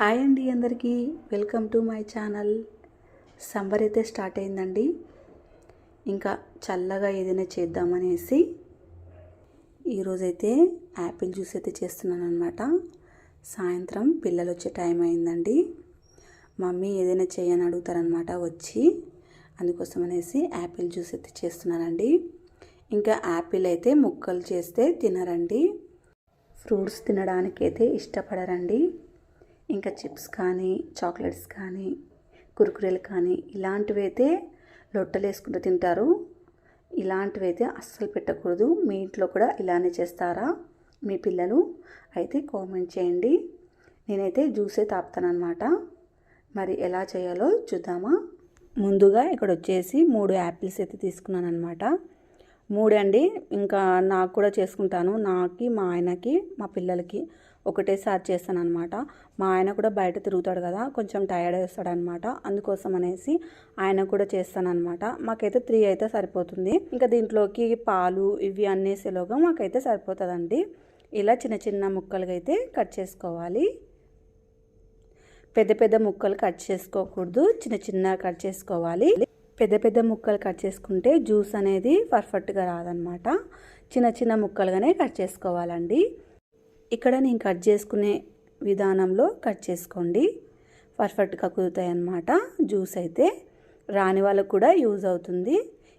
Hi అండి అందరికీ. Welcome to my channel. Summer అయితే స్టార్ట్ అయిందండి. ఇంకా చల్లగా ఏదైనా చేద్దామనేసి ఈరోజైతే యాపిల్ జ్యూస్ అయితే చేస్తున్నాను అనమాట సాయంత్రం పిల్లలు వచ్చే టైం అయిందండి. మమ్మీ ఏదైనా చేయని అడుగుతారనమాట వచ్చి. అందుకోసం అనేసి యాపిల్ జ్యూస్ అయితే చేస్తున్నానండి. ఇంకా యాపిల్ అయితే ముక్కలు చేస్తే తినరండి. ఫ్రూట్స్ తినడానికైతే ఇష్టపడరండి. ఇంకా చిప్స్ కానీ చాక్లెట్స్ కానీ కురుకురేలు కానీ ఇలాంటివి అయితే లొట్టలు వేసుకుంటూ తింటారు. ఇలాంటివి అయితే అస్సలు పెట్టకూడదు. మీ ఇంట్లో కూడా ఇలానే చేస్తారా మీ పిల్లలు? అయితే కామెంట్ చేయండి. నేనైతే జ్యూసే తాపుతానమాట మరి ఎలా చేయాలో చూద్దామా? ముందుగా ఇక్కడ వచ్చేసి మూడు యాపిల్స్ అయితే తీసుకున్నాను అనమాట మూడండి ఇంకా నాకు కూడా చేసుకుంటాను. నాకి మా ఆయనకి మా పిల్లలకి. ఒకటేసారి చేస్తాను అనమాట మా ఆయన కూడా బయట తిరుగుతాడు కదా కొంచెం టైర్డ్ వేస్తాడనమాట అందుకోసం అనేసి ఆయన కూడా చేస్తానమాట మాకైతే త్రీ అయితే సరిపోతుంది. ఇంకా దీంట్లోకి పాలు ఇవి అన్నేసేలోగా మాకైతే సరిపోతుందండి. ఇలా చిన్న చిన్న ముక్కలుగా అయితే కట్ చేసుకోవాలి. పెద్ద పెద్ద ముక్కలు కట్ చేసుకోకూడదు. చిన్న చిన్న కట్ చేసుకోవాలి. పెద్ద పెద్ద ముక్కలు కట్ చేసుకుంటే జ్యూస్ అనేది పర్ఫెక్ట్గా రాదనమాట చిన్న చిన్న ముక్కలుగానే కట్ చేసుకోవాలండి. ఇక్కడ నేను కట్ చేసుకునే విధానంలో కట్ చేసుకోండి. పర్ఫెక్ట్గా కుదురుతాయి అన్నమాట జ్యూస్ అయితే రాని వాళ్ళకు కూడా యూజ్ అవుతుంది.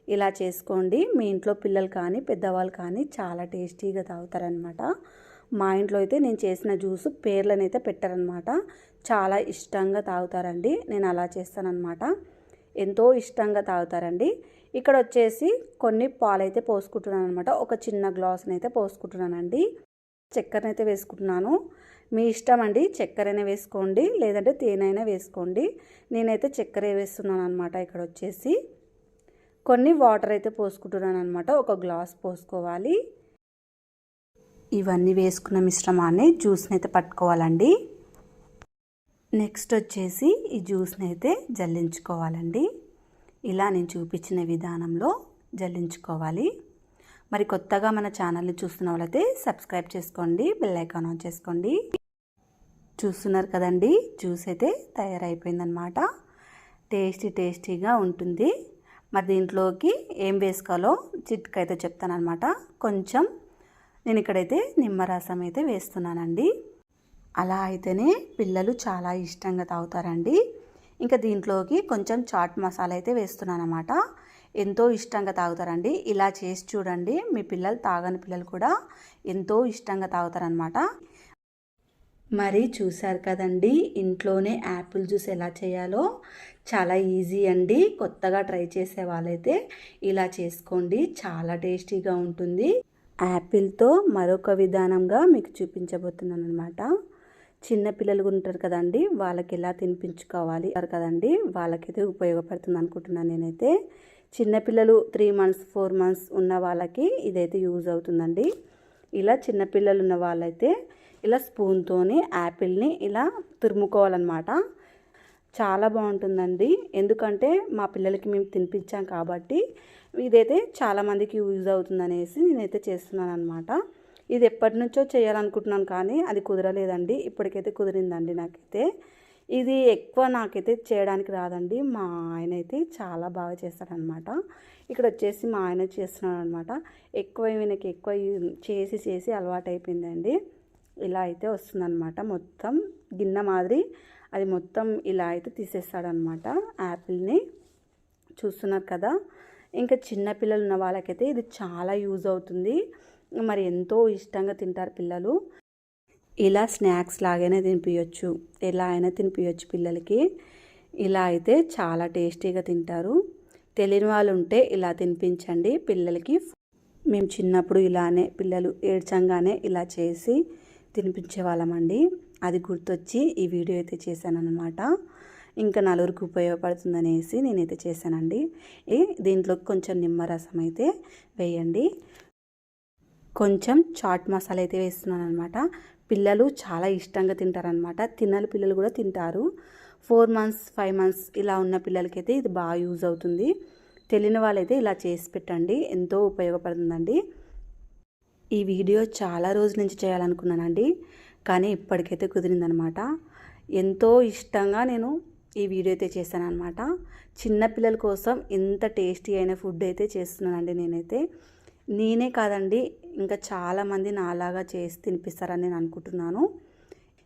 ఇలా చేసుకోండి. మీ ఇంట్లో పిల్లలు కానీ పెద్దవాళ్ళు కానీ చాలా టేస్టీగా తాగుతారనమాట మా ఇంట్లో అయితే నేను చేసిన జ్యూస్ పేర్లను అయితే పెట్టారనమాట చాలా ఇష్టంగా తాగుతారండి. నేను అలా చేస్తానన్నమాట. ఎంతో ఇష్టంగా తాగుతారండి. ఇక్కడ వచ్చేసి కొన్ని పాలు అయితే పోసుకుంటున్నాను అనమాట ఒక చిన్న గ్లాస్ని అయితే పోసుకుంటున్నానండి. చక్కెరనైతే వేసుకుంటున్నాను. మీ ఇష్టం అండి చక్కెరైనా వేసుకోండి లేదంటే తేనైనా వేసుకోండి. నేనైతే చక్కెర వేస్తున్నాను అనమాట ఇక్కడ వచ్చేసి కొన్ని వాటర్ అయితే పోసుకుంటున్నాను అనమాట ఒక గ్లాస్ పోసుకోవాలి. ఇవన్నీ వేసుకున్న మిశ్రమాన్ని జ్యూస్ని అయితే పట్టుకోవాలండి. నెక్స్ట్ వచ్చేసి ఈ జ్యూస్ని అయితే జల్లించుకోవాలండి. ఇలా నేను చూపించిన విధానంలో జల్లించుకోవాలి. మరి కొత్తగా మన ఛానల్ని చూస్తున్న వాళ్ళైతే సబ్స్క్రైబ్ చేసుకోండి బెల్ ఐకాన్ ఆన్ చేసుకోండి. చూస్తున్నారు కదండి జ్యూస్ అయితే తయారైపోయిందనమాట టేస్టీ టేస్టీగా ఉంటుంది. మరి దీంట్లోకి ఏం వేసుకోవాలో చిట్కా అయితే చెప్తానమాట కొంచెం నేను ఇక్కడైతే నిమ్మరసం అయితే వేస్తున్నానండి. అలా అయితేనే పిల్లలు చాలా ఇష్టంగా తాగుతారండి. ఇంకా దీంట్లోకి కొంచెం చాట్ మసాలా అయితే వేస్తున్నాను అనమాట ఎంతో ఇష్టంగా తాగుతారండి. ఇలా చేసి చూడండి. మీ పిల్లలు తాగని పిల్లలు కూడా ఎంతో ఇష్టంగా తాగుతారనమాట మరి చూశారు కదండి ఇంట్లోనే యాపిల్ జ్యూస్ ఎలా చేయాలో చాలా ఈజీ అండి. కొత్తగా ట్రై చేసే వాళ్ళైతే ఇలా చేసుకోండి. చాలా టేస్టీగా ఉంటుంది. యాపిల్తో మరొక విధానంగా మీకు చూపించబోతున్నాను అనమాట చిన్న పిల్లలు ఉంటారు కదండి వాళ్ళకి ఎలా తినిపించుకోవాలి కదండి వాళ్ళకైతే ఉపయోగపడుతుంది అనుకుంటున్నాను నేనైతే. చిన్నపిల్లలు త్రీ మంత్స్ ఫోర్ మంత్స్ ఉన్న వాళ్ళకి ఇదైతే యూజ్ అవుతుందండి. ఇలా చిన్నపిల్లలు ఉన్న వాళ్ళైతే ఇలా స్పూన్తోని యాపిల్ని ఇలా తురుముకోవాలన్నమాట. చాలా బాగుంటుందండి. ఎందుకంటే మా పిల్లలకి మేము తినిపించాం కాబట్టి ఇదైతే చాలామందికి యూజ్ అవుతుంది అనేసి నేనైతే చేస్తున్నాను అనమాట ఇది ఎప్పటి నుంచో చేయాలనుకుంటున్నాను కానీ అది కుదరలేదండి. ఇప్పటికైతే కుదిరిందండి నాకైతే. ఇది ఎక్కువ నాకైతే చేయడానికి రాదండి. మా ఆయన అయితే చాలా బాగా చేస్తాడనమాట. ఇక్కడ వచ్చేసి మా ఆయన చేస్తున్నాడు అనమాట ఎక్కువ ఈయనకి ఎక్కువ చేసి చేసి అలవాటు అయిపోయిందండి ఇలా అయితే వస్తుందన్నమాట మొత్తం. గిన్నె మాదిరి అది మొత్తం ఇలా అయితే తీసేస్తాడనమాట యాపిల్ని. చూస్తున్నారు కదా? ఇంకా చిన్నపిల్లలు ఉన్న వాళ్ళకైతే ఇది చాలా యూజ్ అవుతుంది. మరి ఎంతో ఇష్టంగా తింటారు పిల్లలు. ఇలా స్నాక్స్ లాగానే తినిపించచ్చు ఎలా అయినా తినిపించచ్చు పిల్లలకి. ఇలా అయితే చాలా టేస్టీగా తింటారు. తెలియని వాళ్ళు ఉంటే ఇలా తినిపించండి. పిల్లలకి మేము చిన్నప్పుడు ఇలానే పిల్లలు ఏడ్చంగానే ఇలా చేసి తినిపించేవాళ్ళమండి అది గుర్తొచ్చి ఈ వీడియో అయితే చేశానన్నమాట. ఇంకా నలుగురికి ఉపయోగపడుతుందనేసి నేనైతే చేశానండి. దీంట్లో కొంచెం నిమ్మరసం అయితే వేయండి. కొంచెం చాట్ మసాలా అయితే వేస్తున్నాను అనమాట పిల్లలు చాలా ఇష్టంగా తింటారనమాట తిన్నలు పిల్లలు కూడా తింటారు. ఫోర్ మంత్స్ ఫైవ్ మంత్స్ ఇలా ఉన్న పిల్లలకైతే ఇది బాగా యూజ్ అవుతుంది. తెలియని వాళ్ళైతే ఇలా చేసి పెట్టండి. ఎంతో ఉపయోగపడుతుందండి. ఈ వీడియో చాలా రోజుల నుంచి చేయాలనుకున్నానండి. కానీ ఇప్పటికైతే కుదిరిందనమాట ఎంతో ఇష్టంగా నేను ఈ వీడియో అయితే చేశాను అనమాట చిన్నపిల్లల కోసం ఎంత టేస్టీ అయిన ఫుడ్ అయితే చేస్తున్నానండి నేనైతే. నేనే కాదండి ఇంకా చాలామంది నాలాగా చేసి తినిపిస్తారని నేను అనుకుంటున్నాను.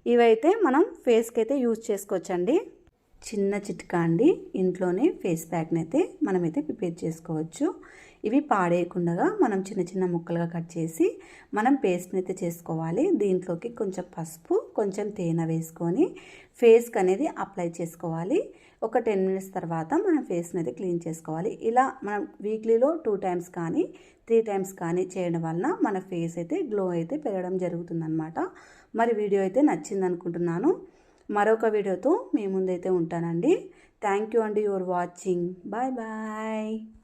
ఇవైతే మనం ఫేస్కి అయితే యూజ్ చేసుకోవచ్చండి. చిన్న చిట్కా అండి. ఇంట్లోనే ఫేస్ ప్యాక్ని అయితే మనమైతే ప్రిపేర్ చేసుకోవచ్చు. ఇవి పాడేయకుండా మనం చిన్న చిన్న ముక్కలుగా కట్ చేసి మనం పేస్ట్ని అయితే చేసుకోవాలి. దీంట్లోకి కొంచెం పసుపు కొంచెం తేనె వేసుకొని ఫేస్కి అనేది అప్లై చేసుకోవాలి. ఒక టెన్ మినిట్స్ తర్వాత మనం ఫేస్ని అయితే క్లీన్ చేసుకోవాలి. ఇలా మనం వీక్లీలో టూ టైమ్స్ కానీ త్రీ టైమ్స్ కానీ చేయడం వలన మన ఫేస్ అయితే గ్లో అయితే పెరగడం జరుగుతుందన్నమాట. మరి వీడియో అయితే నచ్చింది అనుకుంటున్నాను మరొక వీడియోతో మీ ముందైతే ఉంటానండి. థ్యాంక్ యూ అండి. Your watching bye bye